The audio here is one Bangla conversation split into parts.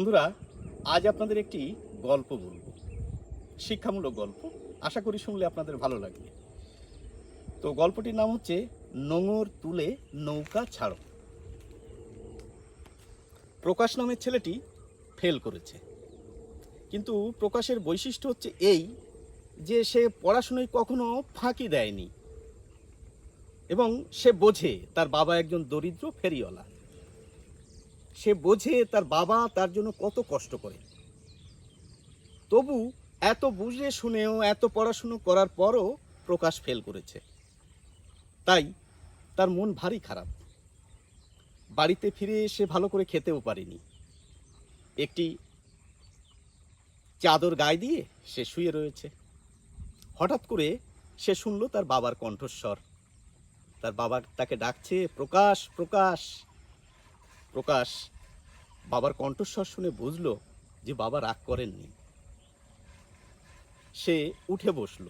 বন্ধুরা, আজ আপনাদের একটি গল্প বলব। শিক্ষামূলক গল্প। আশা করি শুনলে আপনাদের ভালো লাগবে। তো গল্পটির নাম হচ্ছে, নোঙর তুলে নৌকা ছাড়ো। প্রকাশ নামের ছেলেটি ফেল করেছে। কিন্তু প্রকাশের বৈশিষ্ট্য হচ্ছে এই যে, সে পড়াশুনোয় কখনো ফাঁকি দেয়নি। এবং সে বোঝে, তার বাবা একজন দরিদ্র ফেরিওয়ালা। সে বোঝে তার বাবা তার জন্য কত কষ্ট করে। তবু এত বুঝে শুনেও, এত পড়াশুনো করার পরও প্রকাশ ফেল করেছে। তাই তার মন ভারী খারাপ। বাড়িতে ফিরে এসে ভালো করে খেতেও পারেনি। একটি চাদর গায়ে দিয়ে সে শুয়ে রয়েছে। হঠাৎ করে সে শুনল তার বাবার কণ্ঠস্বর। তার বাবা তাকে ডাকছে, প্রকাশ প্রকাশ। প্রকাশ বাবার কণ্ঠস্বর শুনে বুঝলো যে বাবা রাগ করেননি। সে উঠে বসল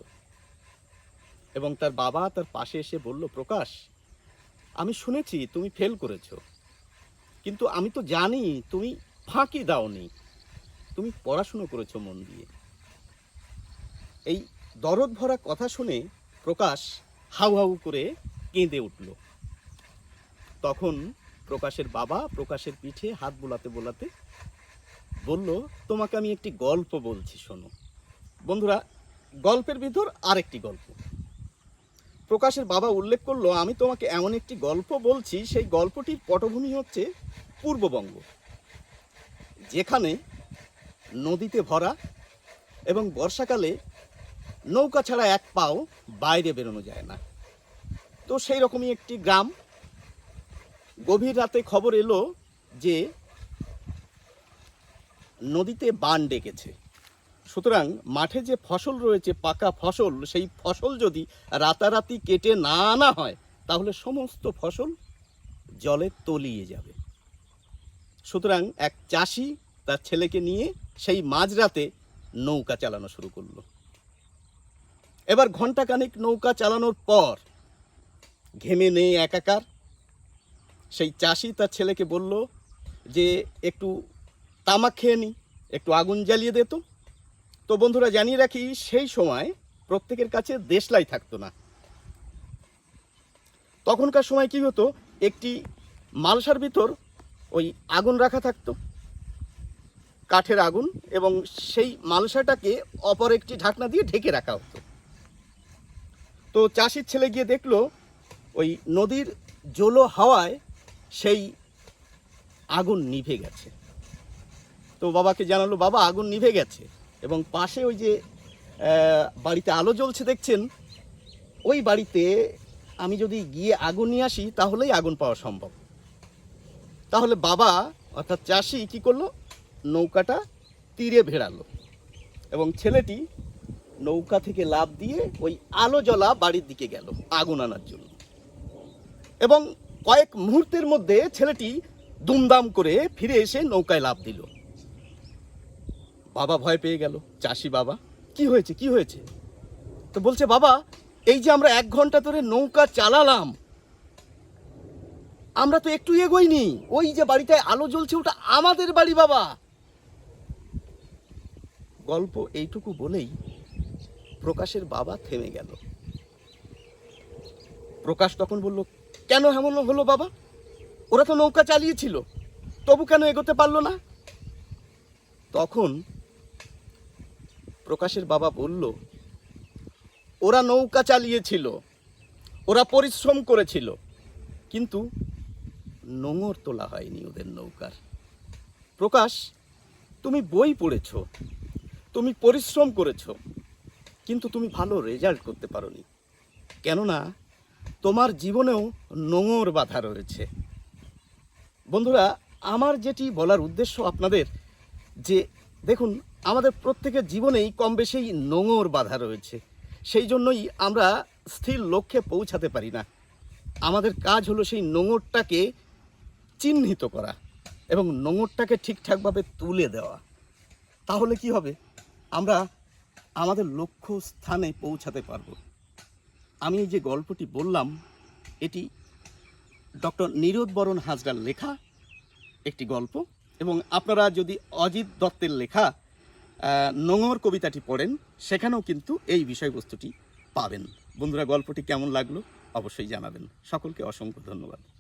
এবং তার বাবা তার পাশে এসে বলল, প্রকাশ, আমি শুনেছি তুমি ফেল করেছ, কিন্তু আমি তো জানি তুমি ফাঁকি দাওনি। তুমি পড়াশুনো করেছ মন দিয়ে। এই দরদ ভরা কথা শুনে প্রকাশ হাউ হাউ করে কেঁদে উঠল। তখন প্রকাশের বাবা প্রকাশের পিঠে হাত বোলাতে বোলাতে বলল, তোমাকে আমি একটি গল্প বলছি, শোনো। বন্ধুরা, গল্পের ভিতর আরেকটি গল্প। প্রকাশের বাবা উল্লেখ করল, আমি তোমাকে এমন একটি গল্প বলছি, সেই গল্পটির পটভূমি হচ্ছে পূর্ববঙ্গ, যেখানে নদীতে ভরা এবং বর্ষাকালে নৌকা ছাড়া এক পাও বাইরে বেরোনো যায় না। তো সেই রকমই একটি গ্রাম গভীর রাতে খবর এলো যে নদীতে বান ডেকেছে। সুতরাং মাঠে যে ফসল রয়েছে, পাকা ফসল, সেই ফসল যদি রাতারাতি কেটে না আনা হয়, তাহলে সমস্ত ফসল জলে তলিয়ে যাবে। সুতরাং এক চাষি তার ছেলেকে নিয়ে সেই মাঝরাতে নৌকা চালানো শুরু করল। এবার ঘন্টাখানিক নৌকা চালানোর পর ঘেমে নেই একাকার সেই চাষি তার ছেলেকে বলল যে, একটু তামাক খেয়ে নি, একটু আগুন জ্বালিয়ে দে তো। তো বন্ধুরা জানিয়ে রাখি, সেই সময় প্রত্যেকের কাছে দেশলাই থাকতো না। তখনকার সময় কি হতো, একটি মালসার ভিতর ওই আগুন রাখা থাকতো, কাঠের আগুন, এবং সেই মালসাটাকে অপর একটি ঢাকনা দিয়ে ঢেকে রাখা হতো। তো চাষির ছেলে গিয়ে দেখল, ওই নদীর জলো হাওয়ায় সেই আগুন নিভে গেছে। তো বাবাকে জানালো, বাবা, আগুন নিভে গেছে। এবং পাশে ওই যে বাড়িতে আলো জ্বলছে দেখছেন? ওই বাড়িতে আমি যদি গিয়ে আগুন নিয়ে আসি, তাহলেই আগুন পাওয়া সম্ভব। তাহলে বাবা, অর্থাৎ চাষি, কি করল? নৌকাটা তীরে ভেড়ালো এবং ছেলেটি নৌকা থেকে লাভ দিয়ে ওই আলো জ্বলা বাড়ির দিকে গেল, আগুন আনার জন্য। এবং কয়েক মুহূর্তের মধ্যে ছেলেটি দুমদাম করে ফিরে এসে নৌকায় লাভ দিল। বাবা ভয় পেয়ে গেল, চাষি বাবা, কি হয়েছে কি হয়েছে? তো বলছে, বাবা, এই যে আমরা এক ঘণ্টা ধরে নৌকা চালালাম, আমরা তো একটু এগোইনি, ওই যে বাড়িটায় আলো জ্বলছে, ওটা আমাদের বাড়ি বাবা। গল্প এইটুকু বলেই প্রকাশের বাবা থেমে গেল। প্রকাশ তখন বলল কেন এমন হলো বাবা? ওরা তো নৌকা চালিয়েছিল। তবু কেন এগোতে পারল না? তখন প্রকাশের বাবা বলল, ওরা নৌকা চালিয়েছিল। ওরা পরিশ্রম করেছিল। কিন্তু নোঙর তোলা হয়নি ওদের নৌকার। প্রকাশ, তুমি বই পড়েছ। তুমি পরিশ্রম করেছ। কিন্তু তুমি ভালো রেজাল্ট করতে পারোনি। কেননা তোমার জীবনেও নোঙর বাধা রয়েছে। বন্ধুরা, আমার যেটি বলার উদ্দেশ্য আপনাদের যে, দেখুন, আমাদের প্রত্যেকের জীবনেই কম বেশি নোঙর বাধা রয়েছে। সেই জন্যই আমরা স্থির লক্ষ্যে পৌঁছাতে পারি না। আমাদের কাজ হলো সেই নোঙরটাকে চিহ্নিত করা এবং নোঙরটাকে ঠিকঠাকভাবে তুলে দেওয়া। তাহলে কি হবে? আমরা আমাদের লক্ষ্য স্থানে পৌঁছাতে পারব। আমি যে গল্পটি বললাম, এটি ডক্টর নিরোদ বরণ হাজরার লেখা একটি গল্প। এবং আপনারা যদি অজিত দত্তের লেখা নোংর কবিতাটি পড়েন, সেখানেও কিন্তু এই বিষয়বস্তুটি পাবেন। বন্ধুরা, গল্পটি কেমন লাগল অবশ্যই জানাবেন। সকলকে অসংখ্য ধন্যবাদ।